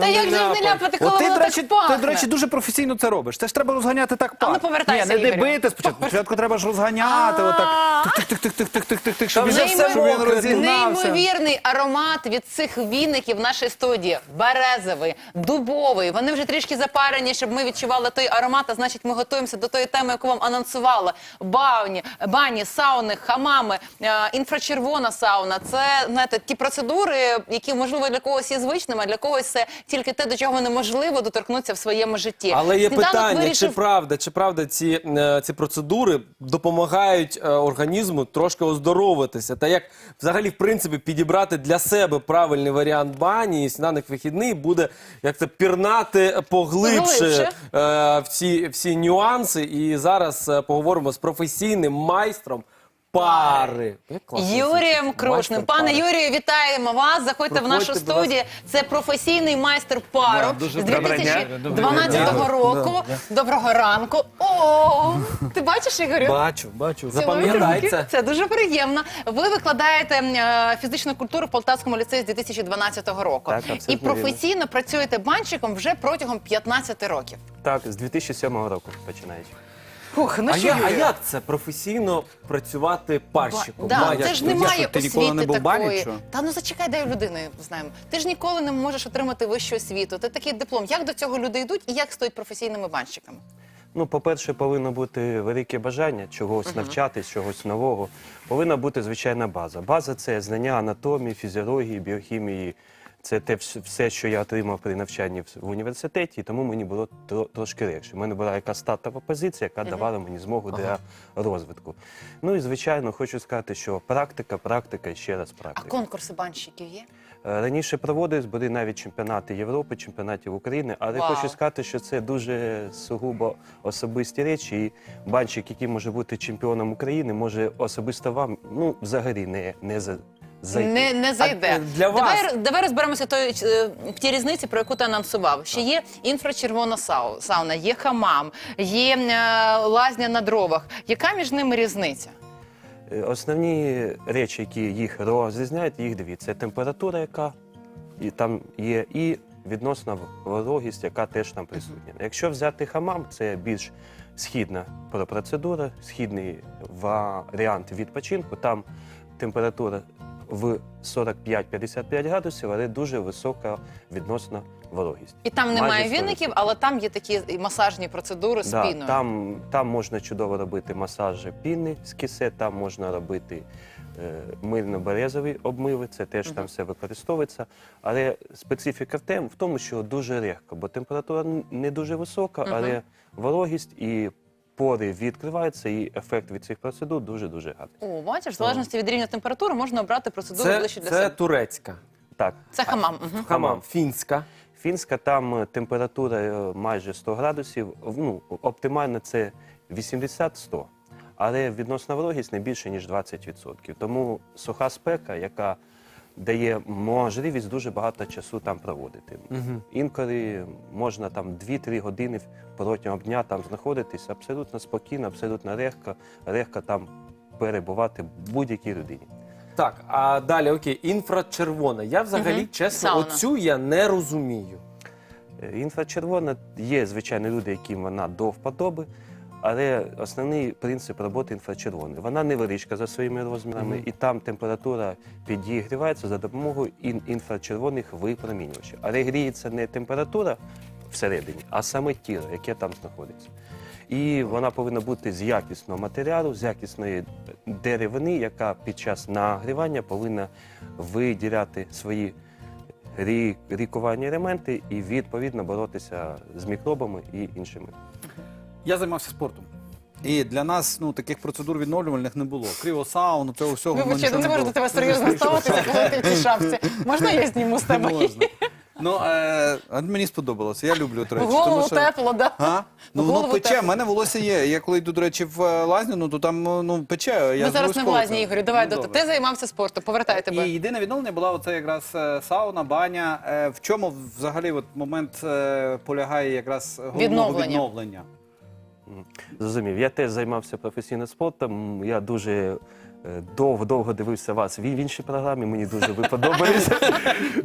Та як же не ляпати, коли От ти, воно до речі, так пахне? ти, до речі, дуже професійно це робиш. Це ж треба розганяти так пах. ну, повертайся, Ні, не Ігорю. бити спочатку. Спочатку треба ж розганяти, отак. Тих-тих-тих-тих-тих-тих-тих, щоб він щоб все розігнався. Неймовірний аромат від цих віників в нашій студії. Березовий, дубовий. Вони вже трішки запарені, щоб ми відчували той аромат. А значить, ми готуємося до тої теми, яку вам анонсувала. Бауні, бані, сауни, хамами, е, інфрачервона сауна. Це знаєте, ті процедури, які можливо для когось є звичними, а для когось це тільки те, до чого неможливо доторкнутися в своєму житті. Але є Сніданок питання, вирішив- чи правда, чи правда ці, е, ці процедури допомагають е, організму трошки оздоровитися? Та як взагалі, в принципі, підібрати для себе правильний варіант бані і сніданок вихідний буде як це пірнати поглибше е, всі, всі нюанси. І зараз поговоримо з професійним майстром пари. Юрієм. Крушним. Пане. Юрію, вітаємо вас. Заходьте в нашу студію. Це професійний майстер пару Да, з доброго дня. 2012 року. Доброго ранку. О, ти бачиш, Ігорю? Бачу, бачу. Запам'ятайте. Це дуже приємно. Ви викладаєте е, фізичну культуру в Полтавському ліцеї з 2012 року. Так, І професійно працюєте банщиком вже протягом 15 років. Так, з 2007 року починаючи. Фух, ну А, що, я, а Юрію? як це професійно працювати парщиком? Да, Ба- це як ж немає що, ти освіти ніколи не був такої. Та ну зачекай, дай людини знаємо. Ти ж ніколи не можеш отримати вищу освіту. Ти такий диплом. Як до цього люди йдуть і як стають професійними банщиками? Ну, по-перше, повинно бути велике бажання чогось навчатись, чогось нового. Повинна бути звичайна база. База це знання анатомії, фізіології, біохімії. Це те все, що я отримав при навчанні в університеті, і тому мені було трошки легше. У мене була якась стартова позиція, яка давала мені змогу для розвитку. Ну і звичайно, хочу сказати, що практика, практика і ще раз А практика. конкурси банщиків є? Е, Раніше проводились, були навіть чемпіонати Європи, чемпіонатів України, але Вау. хочу сказати, що це дуже сугубо особисті речі. І банщик, який може бути чемпіоном України, може особисто вам ну взагалі не, не зайти. Не, не зайде. А, е, для вас- Давай, давай розберемося той, е, в тій різниці, про яку ти анонсував. Ще є інфрачервона сау- сауна, є хамам, є е, лазня на дровах. Яка між ними різниця? Е, Основні речі, які їх розрізняють, їх дві: це температура, яка і там є, і відносна вологість, яка теж там присутня. Якщо взяти хамам, це більш східна процедура, східний варіант відпочинку. Там температура в 45-55 градусів, але дуже висока відносна вологість. І там Майже немає 100%. віників, але там є такі масажні процедури з Да, піною. там, там можна чудово робити масажі піни з кісе, там можна робити е, мильно-березові обмиви, це теж там все використовується. Але специфіка в, тем, в тому, що дуже легко, бо температура не дуже висока, але вологість і пори відкриваються, і ефект від цих процедур дуже-дуже гарний. О, бачиш, в залежності від рівня температури можна обрати процедуру Це, ближче для це себе. турецька. Так, Це хамам. Угу. Хамам. Фінська. Фінська там е, температура е, майже 100 градусів. Ну, оптимальна це 80-100. Але відносна вологість не більше, ніж 20%. Тому суха спека, яка дає можливість дуже багато часу там проводити. Інколи можна там 2-3 години протягом дня там знаходитись абсолютно спокійно, абсолютно легко, легко там перебувати будь-якій людині. Так, а далі окей, інфрачервона. Я взагалі, чесно, Сауна. оцю я не розумію. Е, Інфрачервона є, звичайно, люди, яким вона до вподоби, але основний принцип роботи інфрачервоної. Вона невеличка за своїми розмірами, і там температура підігрівається за допомогою інфрачервоних випромінювачів. Але гріється не температура всередині, а саме тіло, яке там знаходиться. І вона повинна бути з якісного матеріалу, з якісної деревини, яка під час нагрівання повинна виділяти свої рі- рікувальні елементи і відповідно боротися з мікробами і іншими. Я займався спортом. І для нас ну, таких процедур відновлювальних не було. Кріосауну, цього всього. воно Вибач, я не можу до тебе серйозно ставитися, коли ти в цій шапці. Можна я зніму з тебе? можна. Ну, е, а мені сподобалося. Я люблю, до В речі. голову тому що- тепло, да? А? Ну, воно пече, в мене волосся є. Я коли йду, до речі, в е, лазню, ну, то там ну, пече. Я Ми зараз не в лазні, Ігорю. Давай, Ну, до ти займався спортом, повертай тебе. І єдине відновлення була оце якраз е, сауна, баня. Е, В чому взагалі от момент е, полягає якраз головного Відновлення. відновлення? Зрозумів. Я теж займався професійним спортом. Я дуже е, довго-довго дивився вас в іншій програмі. Мені дуже ви подобаєтеся.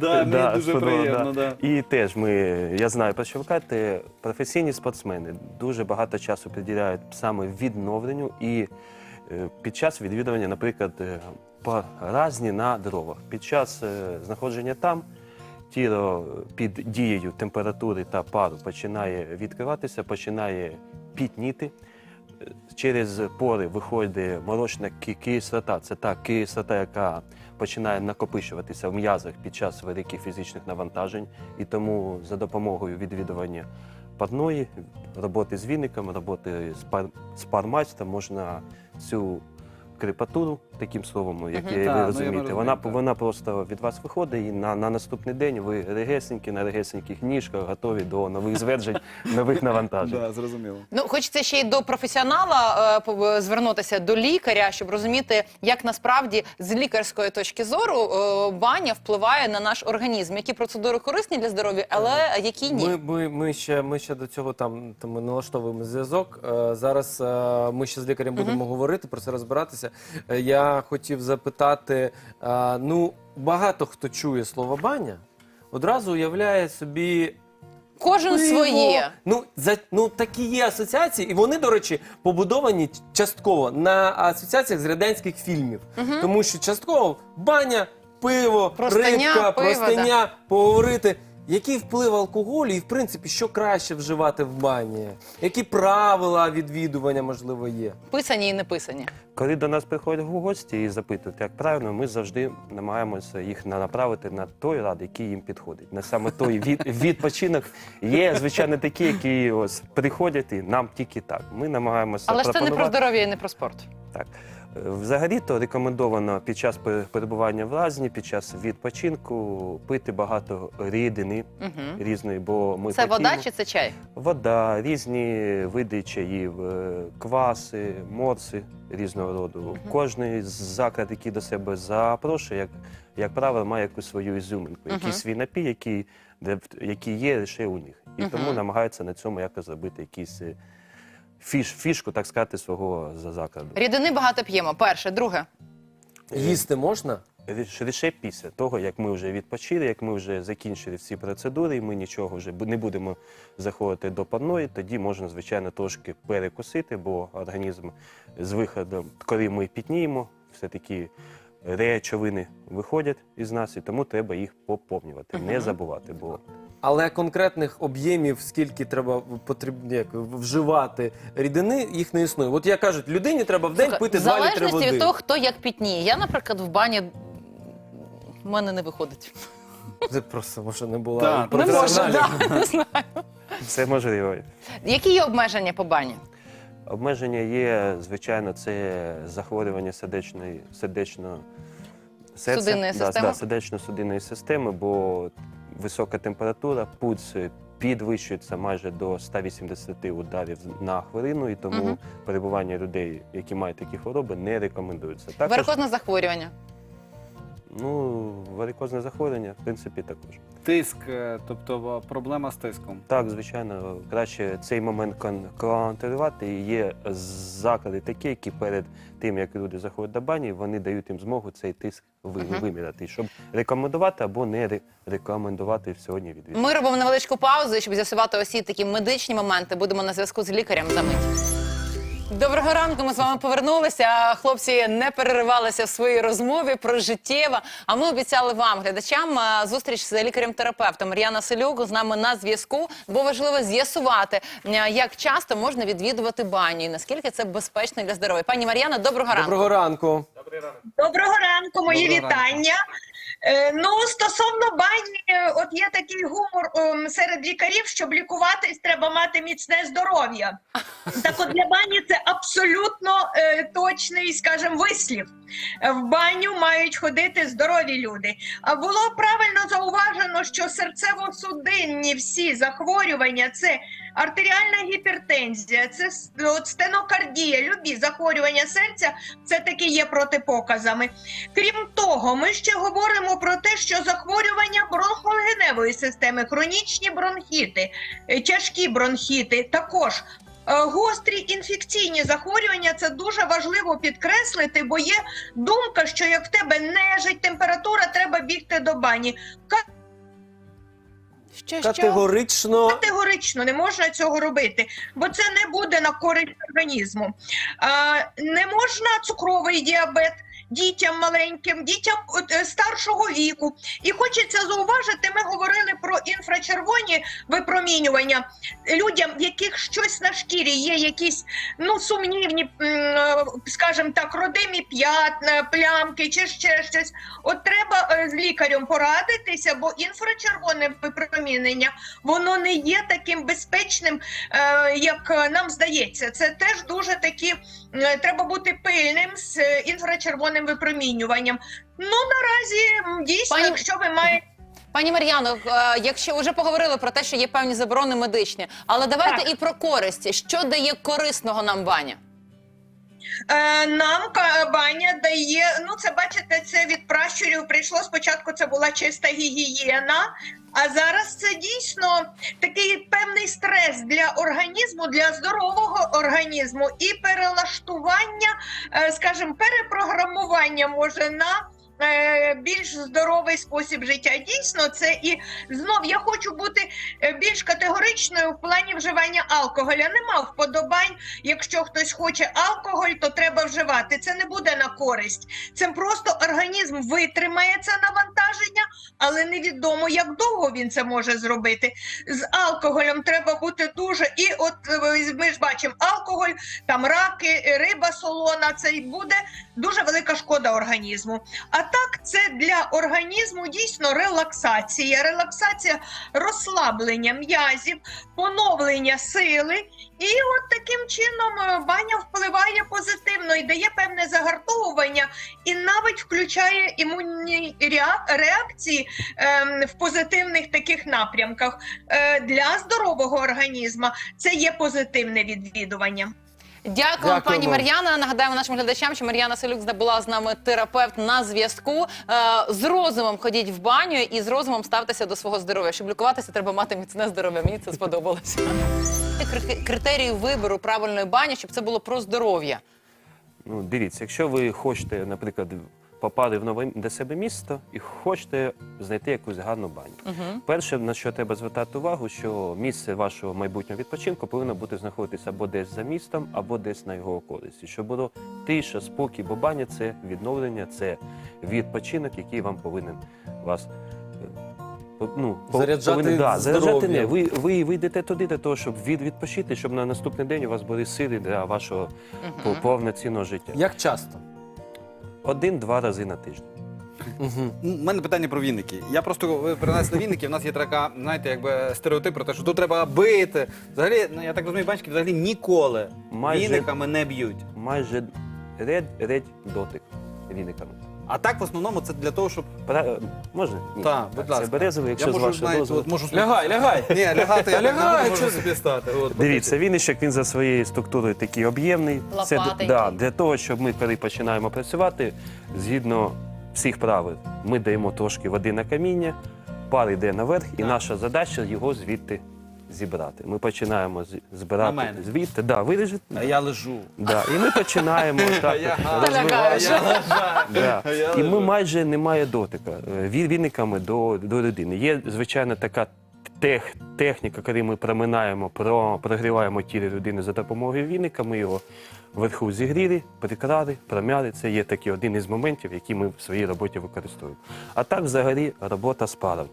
Мені дуже приємно. І теж ми, я знаю про що ви кажете, професійні спортсмени дуже багато часу приділяють саме відновленню і е, під час відвідування, наприклад, е, поразні на дровах. Під час знаходження там тіло під дією температури та пару починає відкриватися, починає пітніти. Через пори виходить молочна ки- кислота. Це та кислота, яка починає накопичуватися в м'язах під час великих фізичних навантажень. І тому за допомогою відвідування парної, роботи з віником, роботи з, пар, можна цю крепатуру, таким словом, як Мгм. ви ну, я розумієте, розумію, вона, вона просто від вас виходить, і на, на наступний день ви регесенькі на регесеньких ніжках готові до нових зверджень, нових навантажень. Да, зрозуміло. Ну, хочеться ще й до професіонала е, звернутися до лікаря, щоб розуміти, як насправді з лікарської точки зору е, баня впливає на наш організм. Які процедури корисні для здоров'я, але які ні. Ми, ми, ми, ще, ми ще до цього там, там ми налаштовуємо зв'язок. Е, зараз е, ми ще з лікарем будемо говорити, про це розбиратися. Е, я хотів запитати: ну, багато хто чує слово баня, одразу уявляє собі. Кожен пиво. своє. Ну, за, ну такі є асоціації, і вони, до речі, побудовані частково на асоціаціях з радянських фільмів. Тому що частково баня, пиво, Простиня, рибка, пиво, простиня, поговорити. Який вплив алкоголю і, в принципі, що краще вживати в бані? Які правила відвідування, можливо, є? Писані і не писані. Коли до нас приходять в гості і запитують, як правильно, ми завжди намагаємося їх на- направити на той рад, який їм підходить. На саме той від, відпочинок. Є, звичайно, такі, які ось приходять і нам тільки так. Ми намагаємося Але ж це не про пропонувати- здоров'я і не про спорт. Так. Взагалі-то рекомендовано під час пе- перебування в лазні, під час відпочинку пити багато рідини Угу. різної, бо ми Це вода потіємо. чи це чай? Вода, різні види чаїв, е, кваси, морси різного роду. Кожний заклад, який до себе запрошує, як, як правило, має якусь свою ізюминку, Мгм. якийсь свій напій, який, де, який є лише у них. І тому намагаються на цьому якось зробити якийсь е, фіш, фішку, так сказати, свого за закладу. Рідини багато п'ємо. Перше, друге. Їсти можна? Лише- Лише після того, як ми вже відпочили, як ми вже закінчили всі процедури, і ми нічого вже бу- не будемо заходити до парної, тоді можна, звичайно, трошки перекусити, бо організм з виходом, коли ми пітніємо, все-таки речовини виходять із нас, і тому треба їх поповнювати, не забувати. Бо Але конкретних об'ємів, скільки треба потрібно як, вживати рідини, їх не існує. От як кажуть, людині треба в день Слухай, пити в 2 літри залежності води. від того, хто як пітніє. Я, наприклад, в бані в мене не виходить. Це просто може не була Так, професіоналів. да, не знаю. це можливо. Які є обмеження по бані? Обмеження є, звичайно, це захворювання сердечної, сердечно, да? Да, сердечно-судинної системи, бо висока температура, пульс підвищується майже до 180 ударів на хвилину, і тому перебування людей, які мають такі хвороби, не рекомендується. Також, Варикозне захворювання. Ну, варикозне захворювання, в принципі, також. Тиск, е, тобто проблема з тиском. Так, звичайно, краще цей момент кон- контролювати. І є заклади такі, які перед тим, як люди заходять до бані, вони дають їм змогу цей тиск ви- виміряти, щоб рекомендувати або не ре- рекомендувати сьогодні відвідати. Ми робимо невеличку паузу, щоб з'ясувати усі такі медичні моменти. Будемо на зв'язку з лікарем за мить. Доброго ранку. Ми з вами повернулися. Хлопці не переривалися в своїй розмові про життєве. А ми обіцяли вам, глядачам, зустріч з лікарем-терапевтом Мар'яна Селюк з нами на зв'язку. Бо важливо з'ясувати, як часто можна відвідувати баню і наскільки це безпечно для здоров'я. Пані Мар'яна, доброго ранку. Доброго ранку. Доброго ранку, мої Доброго вітання. Е, ну, стосовно бані, е, от є такий гумор ем, серед лікарів, щоб лікуватись, треба мати міцне здоров'я. Так от для бані це абсолютно е, точний, скажімо, вислів. Е, В баню мають ходити здорові люди. А було правильно зауважено, що серцево-судинні всі захворювання це артеріальна гіпертензія, це стенокардія, любі захворювання серця це таки є протипоказами. Крім того, ми ще говоримо про те, що захворювання бронхогеневої системи, хронічні бронхіти, е, тяжкі бронхіти також Е, Гострі інфекційні захворювання це дуже важливо підкреслити, бо є думка, що як в тебе нежить температура, треба бігти до бані. Що, що? Категорично Категорично не можна цього робити, бо це не буде на користь організму. А, не можна цукровий діабет дітям маленьким, дітям е, старшого віку. І хочеться зауважити, ми говорили про інфрачервоні випромінювання людям, в яких щось на шкірі є, якісь ну сумнівні, е, скажімо так, родимі п'ятна, плямки чи ще щось. От треба е, з лікарем порадитися, бо інфрачервоне випромінення воно не є таким безпечним, е, як нам здається. Це теж дуже такі треба бути пильним з інфрачервоним випромінюванням. Ну наразі дійсно, Пані- якщо ви маєте. Пані Мар'яно, е, якщо вже поговорили про те, що є певні заборони медичні, але давайте Так. і про користь. Що дає корисного нам баня? Е, Нам ка- баня дає. Ну, це бачите, це від пращурів прийшло. Спочатку це була чиста гігієна, а зараз це дійсно такий певний стрес для організму, для здорового організму і перелаштування, е, скажімо, перепрограмування може на. Е, Більш здоровий спосіб життя. Дійсно, це і знов я хочу бути е, більш категоричною в плані вживання алкоголя. Нема вподобань Якщо хтось хоче алкоголь, то треба вживати. Це не буде на користь. Це просто організм витримає це навантаження, але невідомо, як довго він це може зробити. З алкоголем треба бути дуже. І от е, ми ж бачимо алкоголь, там раки, риба солона. Це й буде дуже велика шкода організму. А так, це для організму дійсно релаксація, релаксація розслаблення м'язів, поновлення сили. І от таким чином е, баня впливає позитивно і дає певне загартовування, і навіть включає імунні реакції ем, в позитивних таких напрямках. Е, Для здорового організму це є позитивне відвідування. Дякую, Дякуємо. пані Мар'яна. Нагадаємо нашим глядачам, що Мар'яна Селюк була з нами терапевт на зв'язку. Е, з розумом ходіть в баню і з розумом ставтеся до свого здоров'я. Щоб лікуватися, треба мати міцне здоров'я. Мені це сподобалося. Крит- Критерії вибору правильної бані, щоб це було про здоров'я. Ну, дивіться, якщо ви хочете, наприклад, попали в нове для себе місто і хочете знайти якусь гарну баню. Перше, на що треба звертати увагу, що місце вашого майбутнього відпочинку повинно бути знаходитися або десь за містом, або десь на його околиці. Щоб було тиша, спокій, бо баня це відновлення, це відпочинок, який вам повинен вас. е, Ну, Заряджати повинен, да, заряджати не. Ви, ви вийдете туди для того, щоб від, відпочити, щоб на наступний день у вас були сили для вашого по- повноцінного життя. як часто? Один-два рази на тиждень. У мене питання про вінники. Я просто принесли вінники. У нас є така, знаєте, якби стереотип про те, що тут треба бити. Взагалі, ну я так розумію, банчики взагалі ніколи Майже- віниками не б'ють. Майже редь, редь дотик віниками. А так в основному це для того, щоб Пра- Можна? Ні. Так, будь ласка. Це березовий, якщо я з можу, вашого знаєте, дозволу. от можу Лягай, лягай. Ні, лягати я Та не лягай, можу чого собі стати. От, Дивіться, віничок він за своєю структурою такий об'ємний. Це Лопатенький. да, для того, щоб ми, коли починаємо працювати, згідно всіх правил, ми даємо трошки води на каміння, пар йде наверх, і наша задача його звідти зібрати. Ми починаємо збирати мене. звідти. Да, ви лежите. А я лежу. Да, і ми починаємо так Я от розвивати. лягаю. Да. І ми майже немає дотика е, віниками до, до людини. Є, звичайно, така тех, техніка, коли ми проминаємо, про, прогріваємо тіло людини за допомогою віника, ми його вверху зігріли, прикрали, промяли. Це є такий один із моментів, які ми в своїй роботі використовуємо. А так, взагалі, робота з паром.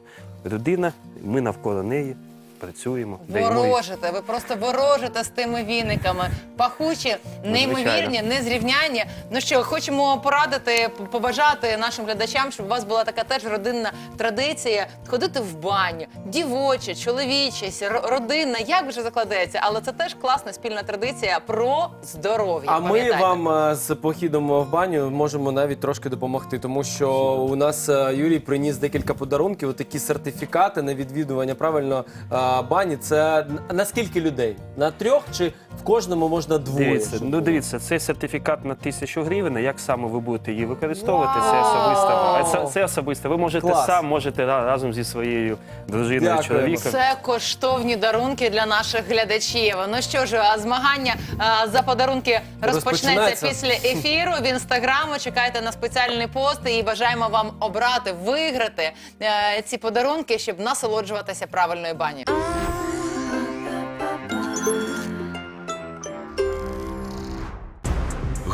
Людина, ми навколо неї працюємо. Ворожите, ви просто ворожите з тими віниками. Пахучі, неймовірні, звичайно. незрівнянні. Ну що, хочемо порадити, побажати нашим глядачам, щоб у вас була така теж родинна традиція ходити в баню, дівоча, чоловіча, ро- родинна, як вже закладається, але це теж класна спільна традиція про здоров'я. А ми вам е, з похідом в баню можемо навіть трошки допомогти, тому що у нас е, Юрій приніс декілька подарунків, такі сертифікати на відвідування правильно е, бані, це на скільки людей? На трьох чи в кожному можна двоє? Дивіться, ну дивіться, це сертифікат на тисячу гривень. Як саме ви будете її використовувати? Це особисто. Це, це особисто. Ви можете Клас. сам, можете ра- разом зі своєю дружиною, Дякуємо. чоловіком. Це коштовні дарунки для наших глядачів. Ну що ж, а змагання а, за подарунки розпочнеться Розпочинається. після ефіру в інстаграму. Чекайте на спеціальний пост і бажаємо вам обрати, виграти е, ці подарунки, щоб насолоджуватися правильною бані.